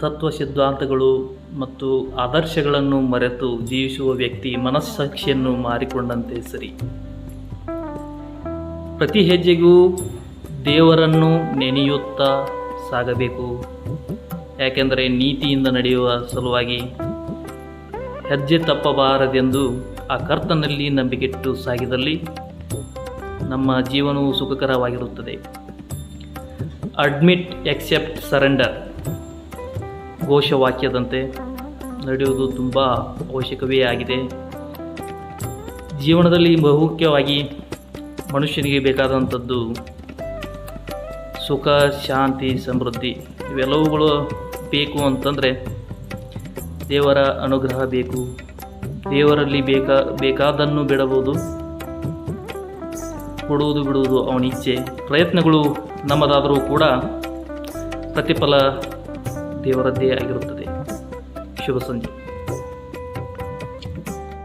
ತತ್ವ ಸಿದ್ಧಾಂತಗಳು ಮತ್ತು ಆದರ್ಶಗಳನ್ನು ಮರೆತು ಜೀವಿಸುವ ವ್ಯಕ್ತಿ ಮನಸ್ಸಾಕ್ಷಿಯನ್ನು ಮಾರಿಕೊಂಡಂತೆ ಸರಿ. ಪ್ರತಿ ಹೆಜ್ಜೆಗೂ ದೇವರನ್ನು ನೆನೆಯುತ್ತಾ ಸಾಗಬೇಕು. ಯಾಕೆಂದರೆ ನೀತಿಯಿಂದ ನಡೆಯುವ ಸಲುವಾಗಿ ಹೆಜ್ಜೆ ತಪ್ಪಬಾರದೆಂದು ಆ ಕರ್ತನಲ್ಲಿ ನಂಬಿಕೆಟ್ಟು ಸಾಗಿದಲ್ಲಿ ನಮ್ಮ ಜೀವನವು ಸುಖಕರವಾಗಿರುತ್ತದೆ. ಅಡ್ಮಿಟ್ ಎಕ್ಸೆಪ್ಟ್ ಸರೆಂಡರ್ ಘೋಷವಾಕ್ಯದಂತೆ ನಡೆಯುವುದು ತುಂಬ ಅವಶ್ಯಕವೇ ಆಗಿದೆ. ಜೀವನದಲ್ಲಿ ಬಹುಮುಖ್ಯವಾಗಿ ಮನುಷ್ಯನಿಗೆ ಬೇಕಾದಂಥದ್ದು ಸುಖ, ಶಾಂತಿ, ಸಮೃದ್ಧಿ ಇವೆಲ್ಲವುಗಳು ಬೇಕು ಅಂತಂದರೆ ದೇವರ ಅನುಗ್ರಹ ಬೇಕು. ದೇವರಲ್ಲಿ ಬೇಕಾ, ಬೇಕಾದನ್ನು ಬಿಡಬಹುದು, ಕೊಡುವುದು ಬಿಡುವುದು ಅವನ ಇಚ್ಛೆ. ಪ್ರಯತ್ನಗಳು ನಮ್ಮದಾದರೂ ಕೂಡ ಪ್ರತಿಫಲ ದೇವರದ್ದೇ ಆಗಿರುತ್ತದೆ. ಶುಭ ಸಂಜೆ